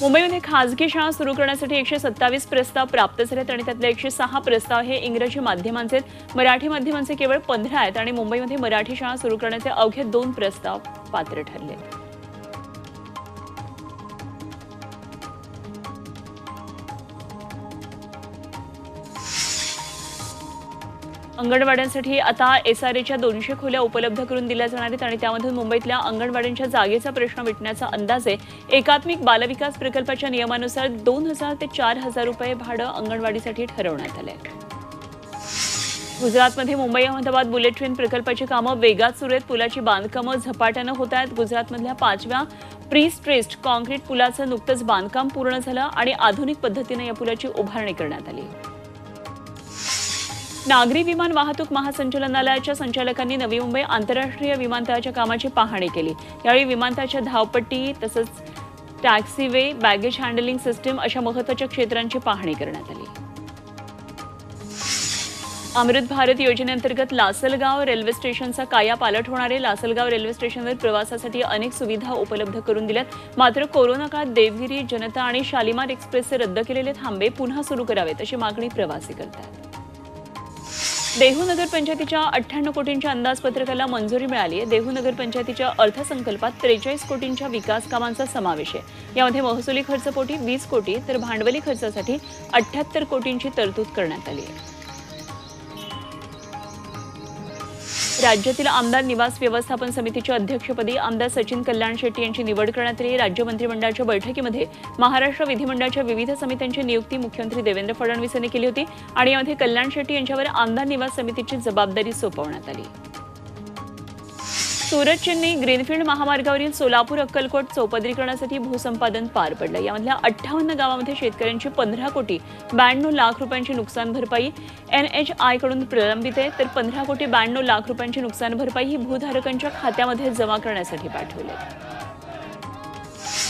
मुंबईमध्ये खासगी शाळा सुरू करण्यासाठी एकशे सत्तावीस प्रस्ताव प्राप्त झालेत आणि त्यातले एकशे सहा प्रस्ताव हे इंग्रजी माध्यमांचे आहेत. मराठी माध्यमांचे केवळ पंधरा आहेत आणि मुंबईमध्ये मराठी शाळा सुरू करण्याचे अवघे दोन प्रस्ताव पात्र ठरले. अंगणवाड्यांसाठी आता एस आर एच्या दोनशे खोल्या उपलब्ध करून दिल्या जाणार आहेत आणि त्यामधून मुंबईतल्या अंगणवाड्यांच्या जागेचा प्रश्न मिटण्याचा अंदाज आहे. एकात्मिक बालविकास प्रकल्पाच्या नियमानुसार दोन हजार ते चार हजार रुपये भाडं अंगणवाडीसाठी ठरवण्यात आलंय. गुजरातमध्ये मुंबई अहमदाबाद बुलेट ट्रेन प्रकल्पाची कामं वेगात सुरू आहेत. पुलाची बांधकामं झपाट्यानं होत आहेत. गुजरातमधल्या पाचव्या प्री स्ट्रेस्ड कॉन्क्रीट पुलाचं नुकतंच बांधकाम पूर्ण झालं आणि आधुनिक पद्धतीनं या पुलाची उभारणी करण्यात आली. नागरी विमान वाहतूक महासंचालनालयाच्या संचालकांनी नवी मुंबई आंतरराष्ट्रीय विमानतळाच्या कामाची पाहणी केली. यावेळी विमानतळाच्या धावपट्टी तसंच टॅक्सीवे बॅगेज हँडलिंग सिस्टीम अशा महत्त्वाच्या क्षेत्रांची पाहणी करण्यात आली. अमृत भारत योजनेअंतर्गत लासलगाव रेल्वे स्टेशनचा काया पालट होणारे लासलगाव रेल्वे स्टेशनवर प्रवासासाठी अनेक सुविधा उपलब्ध करून दिल्यात. मात्र कोरोना काळात देवगिरी जनता आणि शालिमार एक्सप्रेसचे रद्द केलेले थांबे पुन्हा सुरू करावेत अशी मागणी प्रवासी करतात. देहू नगरपंचायतीच्या अठ्ठ्याण्णव कोटींच्या अंदाजपत्रकाला मंजुरी मिळाली आहे देहू नगरपंचायतीच्या अर्थसंकल्पात त्रेचाळीस कोटींच्या विकास कामांचा समावेश आहे. यामध्ये महसुली खर्चपोटी वीस कोटी तर भांडवली खर्चासाठी अठ्ठ्याहत्तर कोटींची तरतूद करण्यात आली आहे. राज्यातील आमदार निवास व्यवस्थापन समितीच्या अध्यक्षपदी आमदार सचिन कल्याण शेट्टी यांची निवड करण्यात आली. राज्य मंत्रिमंडळाच्या बैठकीमध्ये महाराष्ट्र विधिमंडळाच्या विविध समित्यांची नियुक्ती मुख्यमंत्री देवेंद्र फडणवीस यांनी केली होती आणि यामध्ये कल्याण शेट्टी यांच्यावर आमदार निवास समितीची जबाबदारी सोपवण्यात आली. सुरत चेन्नई ग्रीनफील्ड महामार्गावरील सोलापूर अक्कलकोट चौपदरीकरणासाठी भूसंपादन पार पडलं. यामधल्या अठ्ठावन्न गावामध्ये शेतकऱ्यांची पंधरा कोटी ब्याण्णव लाख रुपयांची नुकसान भरपाई एन एच आयकडून प्रलंबित आहे. तर पंधरा कोटी ब्याण्णव लाख रुपयांची नुकसान भरपाई ही भूधारकांच्या खात्यामध्ये जमा करण्यासाठी पाठवली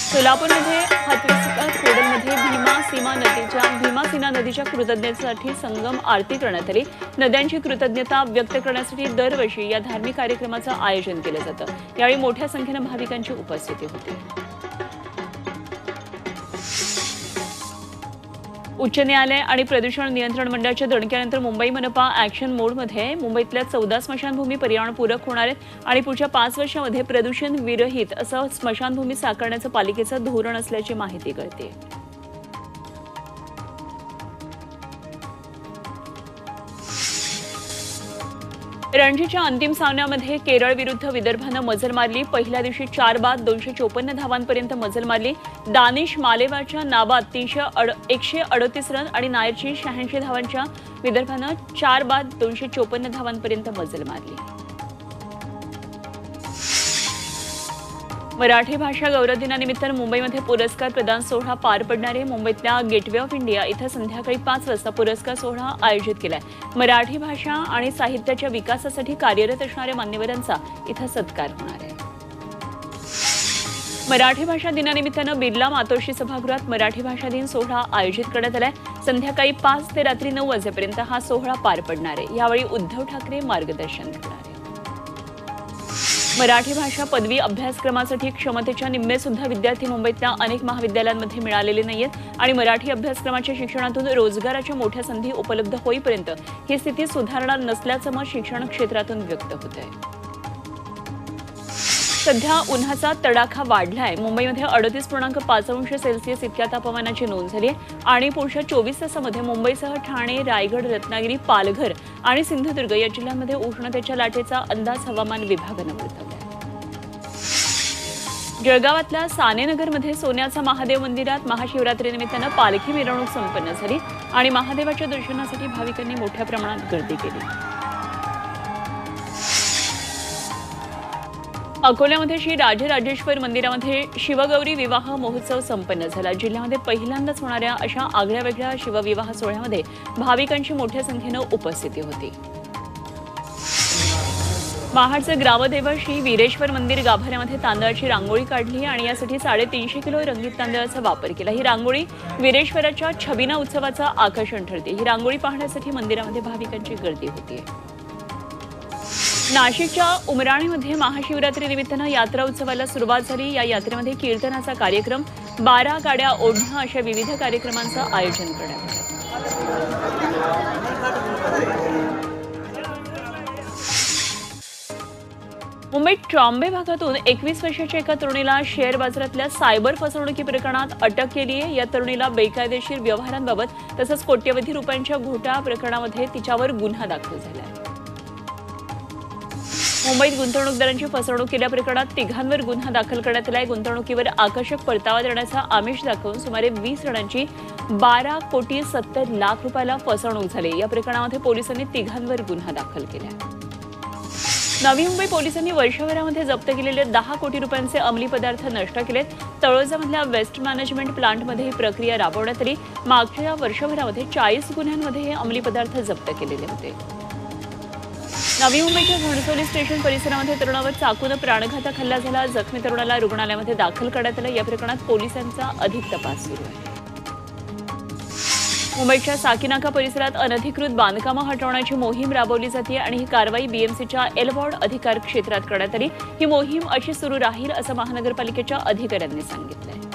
सोलापूरमध्ये हातविस्का खोडलमध्ये भीमा सीमा नदीच्या भीमासीना नदीच्या कृतज्ञतेसाठी संगम आरती करण्यात आली. नद्यांची कृतज्ञता व्यक्त करण्यासाठी दरवर्षी या धार्मिक कार्यक्रमाचं आयोजन केलं जातं. यावेळी मोठ्या संख्येनं भाविकांची उपस्थिती होती. उच्च न्यायालय आणि प्रदूषण नियंत्रण मंडळाच्या दणक्यानंतर मुंबई मनपा ॲक्शन मोडमध्ये मुंबईतल्या चौदा स्मशानभूमी पर्यावरणपूरक होणार आहेत आणि पुढच्या पाच वर्षामध्ये प्रदूषण विरहित असं स्मशानभूमी साकारण्याचं पालिकेचं धोरण असल्याची माहिती कळते रणजीच्या अंतिम सामन्यामध्ये केरळ विरुद्ध विदर्भानं मजल मारली. पहिल्या दिवशी चार बाद दोनशे चोपन्न धावांपर्यंत मजल मारली. दानिश मालेवाच्या नाबाद तीनशे अड एकशे अडतीस रन आणि नायरची शहाऐंशी धावांच्या विदर्भानं चार बाद दोनशे चोपन्न धावांपर्यंत मजल मारली. मराठी भाषा गौरव दिनानिमित्त मुंबईमध्ये पुरस्कार प्रदान सोहळा पार पडणारे मुंबईतल्या गेटवे ऑफ इंडिया इथं संध्याकाळी पाच वाजता पुरस्कार सोहळा आयोजित केलाय. मराठी भाषा आणि साहित्याच्या विकासासाठी कार्यरत असणाऱ्या मान्यवरांचा इथं सत्कार होणार आहे. मराठी भाषा दिनानिमित्तानं बिर्ला मातोश्री सभागृहात मराठी भाषा दिन सोहळा आयोजित करण्यात आलाय. संध्याकाळी पाच ते रात्री नऊ वाजेपर्यंत हा सोहळा पार पडणार आहे. यावेळी उद्धव ठाकरे मार्गदर्शन करणार मराठी भाषा पदवी अभ्यासक्रमासाठी क्षमतेच्या निम्मे सुद्धा विद्यार्थी मुंबईतल्या अनेक महाविद्यालयांमध्ये मिळालेले नाहीयेत आणि मराठी अभ्यासक्रमाच्या शिक्षणातून रोजगाराच्या मोठ्या संधी उपलब्ध होईपर्यंत ही स्थिती सुधारणार नसल्याचं मत शिक्षण क्षेत्रातून व्यक्त होत आहे सध्या उन्हाचा तडाखा वाढलाय. मुंबईमध्ये अडतीस पूर्णांक पाच अंश सेल्सिअस इतक्या तापमानाची नोंद झाली आहे आणि पुढच्या चोवीस तासामध्ये मुंबईसह ठाणे रायगड रत्नागिरी पालघर आणि सिंधुदुर्ग या जिल्ह्यांमध्ये उष्णतेच्या लाटेचा अंदाज हवामान विभागानं वर्तवला जळगावातल्या सानेनगरमध्ये सोन्याचा महादेव मंदिरात महाशिवरात्रीनिमित्तानं पालखी मिरवणूक संपन्न झाली आणि महादेवाच्या दर्शनासाठी भाविकांनी मोठ्या प्रमाणात गर्दी केली. अकोल्यामध्ये श्री राजराजेश्वर मंदिरामध्ये शिवगौरी विवाह महोत्सव संपन्न झाला. जिल्ह्यामध्ये पहिल्यांदाच होणाऱ्या अशा आगळ्या वेगळ्या शिवविवाह सोहळ्यामध्ये भाविकांची मोठ्या संख्येनं उपस्थिती होती. महाडचं ग्रामदेव श्री वीरेश्वर मंदिर गाभाऱ्यामध्ये तांदळाची रांगोळी काढली आणि यासाठी साडेतीनशे किलो रंगीत तांदळाचा वापर केला. ही रांगोळी वीरेश्वराच्या छबिना उत्सवाचं आकर्षण ठरते. ही रांगोळी पाहण्यासाठी मंदिरामध्ये भाविकांची गर्दी होती. नाशिकच्या उमराणीमध्ये महाशिवरात्रीनिमित्तानं यात्रा उत्सवाला सुरुवात झाली. या यात्रेमध्ये कीर्तनाचा कार्यक्रम बारा गाड्या ओढणं अशा विविध कार्यक्रमांचं आयोजन करण्यात आलं. मुंबईत ट्रॉम्बे भागातून एकवीस वर्षाच्या एका तरुणीला शेअर बाजारातल्या सायबर फसवणुकी प्रकरणात अटक केली आहे. या तरुणीला बेकायदेशीर व्यवहारांबाबत तसंच कोट्यवधी रुपयांच्या घोटाळा प्रकरणामध्ये तिच्यावर गुन्हा दाखल झाला आहे. मुंबईत गुंतवणूकदारांची फसवणूक केल्या प्रकरणात तिघांवर गुन्हा दाखल करण्यात आलाय गुंतवणुकीवर आकर्षक परतावा देण्याचा आमिष दाखवून सुमारे वीस जणांची बारा कोटी सत्तर लाख रुपयाला फसवणूक झाली या प्रकरणामध्ये पोलिसांनी तिघांवर गुन्हा दाखल केला आहे. नवी मुंबई पोलिसांनी वर्षभरामध्ये जप्त केलेले दहा कोटी रुपयांचे अंमली पदार्थ नष्ट केलेत. तळोजामधल्या वेस्ट मॅनेजमेंट प्लांटमध्ये ही प्रक्रिया राबवण्यात आली मागच्या वर्षभरामध्ये चाळीस गुन्ह्यांमध्ये हे अंमली पदार्थ जप्त केलेले होते. नवी मुंबईच्या घणसोली स्टेशन परिसरामध्ये तरुणावर चाकून प्राणघातक हल्ला झाला. जखमी तरुणाला रुग्णालयामध्ये दाखल करण्यात आलं. या प्रकरणात पोलिसांचा अधिक तपास सुरू आहे. मुंबईच्या साकीनाका परिसरात अनधिकृत बांधकामं हटवण्याची मोहीम राबवली जाते आणि ही कारवाई बीएमसीच्या एलवॉर्ड अधिकार क्षेत्रात करण्यात आली. ही मोहीम अशी सुरू राहील असं महानगरपालिकेच्या अधिकाऱ्यांनी सांगितलं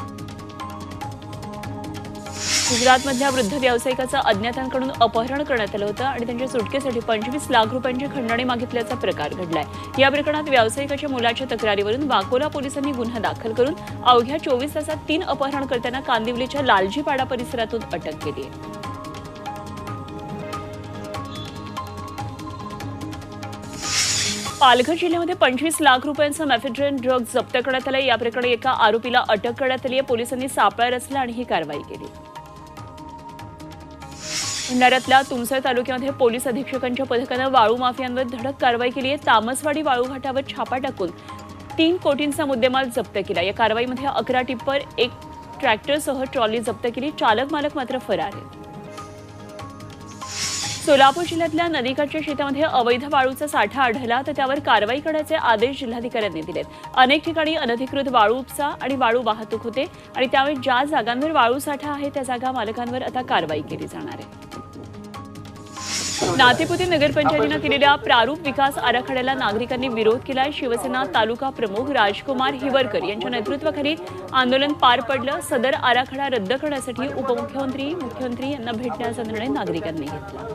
गुजरातमधल्या वृद्ध व्यावसायिकाचं अज्ञातांकडून अपहरण करण्यात आलं होतं आणि त्यांच्या सुटकेसाठी पंचवीस लाख रुपयांची खंडणी मागितल्याचा प्रकार घडलाय. या प्रकरणात व्यावसायिकाच्या मुलाच्या तक्रारीवरून वाकोला पोलिसांनी गुन्हा दाखल करून अवघ्या चोवीस तासात तीन अपहरणकर्त्यांना कांदिवलीच्या लालजीपाडा परिसरातून अटक केली आहे. पालघर जिल्ह्यामध्ये पंचवीस लाख रुपयांचा मॅफेड्रेन ड्रग जप्त करण्यात आला या प्रकरणी एका आरोपीला अटक करण्यात आली आहे. पोलिसांनी सापळा रचला आणि ही कारवाई केली. भंडाऱ्यातल्या तुमसर तालुक्यामध्ये पोलीस अधीक्षकांच्या पथकानं वाळू माफियांवर धडक कारवाई केली आहे. तामसवाडी वाळू घाटावर छापा टाकून तीन कोटींचा मुद्देमाल जप्त केला. या कारवाईमध्ये अकरा टिप्पर एक ट्रॅक्टरसह ट्रॉली जप्त केली. चालक मालक मात्र फरार आहेत. सोलापूर जिल्ह्यातल्या नदीकाठच्या शेतामध्ये अवैध वाळूचा साठा आढळला तर त्यावर कारवाई करण्याचे आदेश जिल्हाधिकाऱ्यांनी दिलेत. अनेक ठिकाणी अनधिकृत वाळू उपसा आणि वाळू वाहतूक होते आणि त्यामुळे ज्या जागांवर वाळू साठा आहे त्या जागा मालकांवर आता कारवाई केली जाणार आहे. नातेपुते नगरपंचायतीनं केलेल्या प्रारूप विकास आराखड्याला नागरिकांनी विरोध केलाय. शिवसेना तालुका प्रमुख राजकुमार हिवरकर यांच्या नेतृत्वाखाली आंदोलन पार पडलं. सदर आराखडा रद्द करण्यासाठी उपमुख्यमंत्री मुख्यमंत्री यांना भेटण्याचा निर्णय नागरिकांनी घेतला.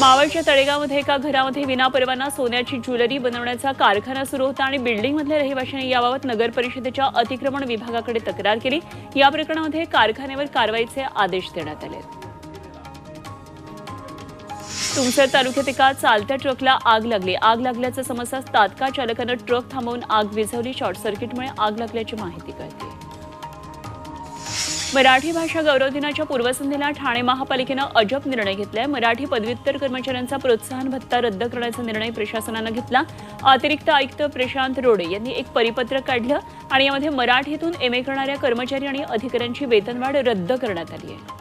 मावळच्या तळेगावमध्ये एका घरामध्ये विनापरवाना सोन्याची ज्वेलरी बनवण्याचा कारखाना सुरू होता आणि बिल्डिंगमधल्या रहिवाशांनी याबाबत नगर परिषदेच्या अतिक्रमण विभागाकडे तक्रार केली. या प्रकरणामध्ये कारखान्यावर कारवाईचे आदेश देण्यात आले. तुमसर तालुक्यात एका चालत्या ट्रकला आग लागली. आग लागल्याचं समजताच तात्काळ चालकानं ट्रक थांबवून आग विझवली. शॉर्ट सर्किटमुळे आग लागल्याची माहिती कळते. मराठी भाषा गौरव दिनाच्या पूर्वसंध्येला ठाणे महापालिकेनं अजब निर्णय घेतलाय. मराठी पदव्युत्तर कर्मचाऱ्यांचा प्रोत्साहन भत्ता रद्द करण्याचा निर्णय प्रशासनानं घेतला. अतिरिक्त आयुक्त प्रशांत रोडे यांनी एक परिपत्रक काढलं आणि यामध्ये मराठीतून एम ए करणाऱ्या कर्मचारी आणि अधिकाऱ्यांची वेतनवाढ रद्द करण्यात आली आहे.